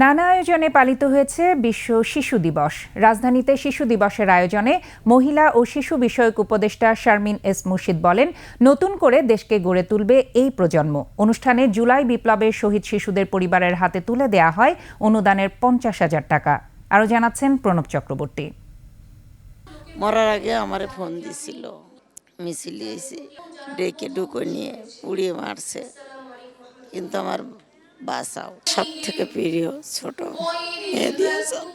নানা আয়োজনে পালিত হয়েছে বিশ্ব শিশু দিবস। রাজধানীতে শিশু দিবসের আয়োজনে মহিলা ও শিশু বিষয়ক উপদেষ্টা শারমিন এস মুর্শিদ বলেন, নতুন করে দেশকে গড়ে তুলবে এই প্রজন্ম। অনুষ্ঠানে জুলাই বিপ্লবের শহীদ শিশুদের পরিবারের হাতে তুলে দেয়া হয় অনুদানের পঞ্চাশ হাজার টাকা। আরও জানাচ্ছেন প্রণব চক্রবর্তী। মরার আগে আমারে ফোন দিছিল। মিছিল ডেকে ডুকো নিয়ে উড়িয়ে মারছে। কিন্তু আমার বাসাও সব থেকে প্রিয় ছোট মেহেদি হাসান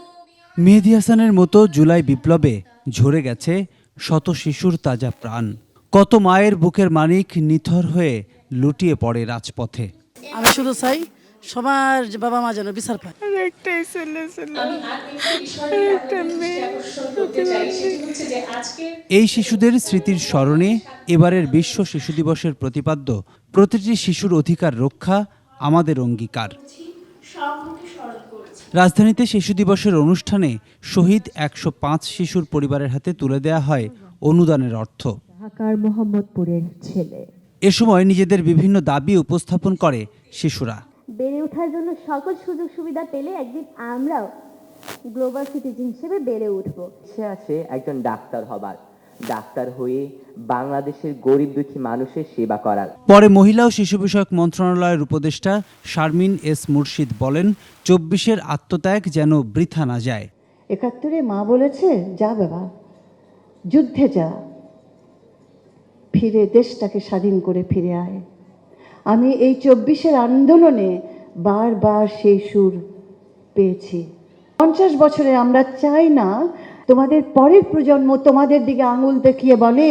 মেহেদি হাসানের মতো জুলাই বিপ্লবে ঝরে গেছে শত শিশুর তাজা প্রাণ। কত মায়ের বুকের মানিক নিথর হয়ে লুটিয়ে পড়ে রাজপথে। আমি শুধু চাই সবার বাবা মা যেন বিচার পায়। একটাই ছেলে এই শিশুদের স্মৃতির স্মরণে এবারের বিশ্ব শিশু দিবসের প্রতিপাদ্য প্রতিটি শিশুর অধিকার রক্ষা আমাদের অঙ্গীকার। রাজধানীতে শিশু দিবসের অনুষ্ঠানে শহীদ একশো পাঁচ শিশুর পরিবারের হাতে তুলে দেয়া হয় অনুদানের অর্থ। ঢাকার মোহাম্মদপুরের ছেলে। এ সময় নিজেদের বিভিন্ন দাবি উপস্থাপন করে শিশুরা। বেড়ে ওঠার জন্য সকল সুযোগ সুবিধা পেলে একদিন আমরাও গ্লোবাল সিটিজেন হিসেবে বেড়ে উঠবো। সে আছে একজন ডাক্তার হবার। ডাক্তার হয়ে বাংলাদেশের গরিব দুঃখী মানুষের সেবা করার পরে মহিলা ও শিশু বিষয়ক মন্ত্রণালয়ের উপদেষ্টা শারমিন এস মুর্শিদ বলেন চব্বিশের আত্মত্যাগ যেন বৃথা না যায়। একাত্তরে মা বলেছে যা বাবা যুদ্ধে যা ফিরে দেশটাকে স্বাধীন করে ফিরে আয়। আমি এই চব্বিশের আন্দোলনে বারবার সেই সুর পেয়েছি। পঞ্চাশ বছরে আমরা চাই না তোমাদের পরের প্রজন্ম তোমাদের দিকে আঙুল দেখিয়ে বলে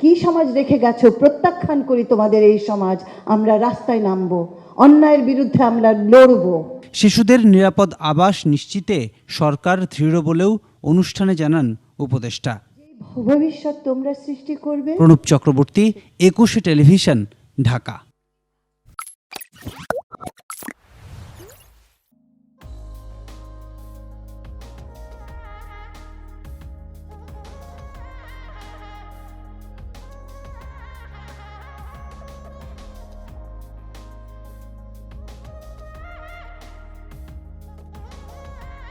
কি সমাজ রেখে গেছো? প্রত্যাখ্যান করি তোমাদের এই সমাজ। আমরা রাস্তায় নামবো অন্যায়ের বিরুদ্ধে আমরা লড়বো। শিশুদের নিরাপদ আবাস নিশ্চিতে সরকার দৃঢ় বলেও অনুষ্ঠানে জানান উপদেষ্টা। ভবিষ্যৎ তোমরা সৃষ্টি করবে প্রণব চক্রবর্তী একুশে টেলিভিশন ঢাকা।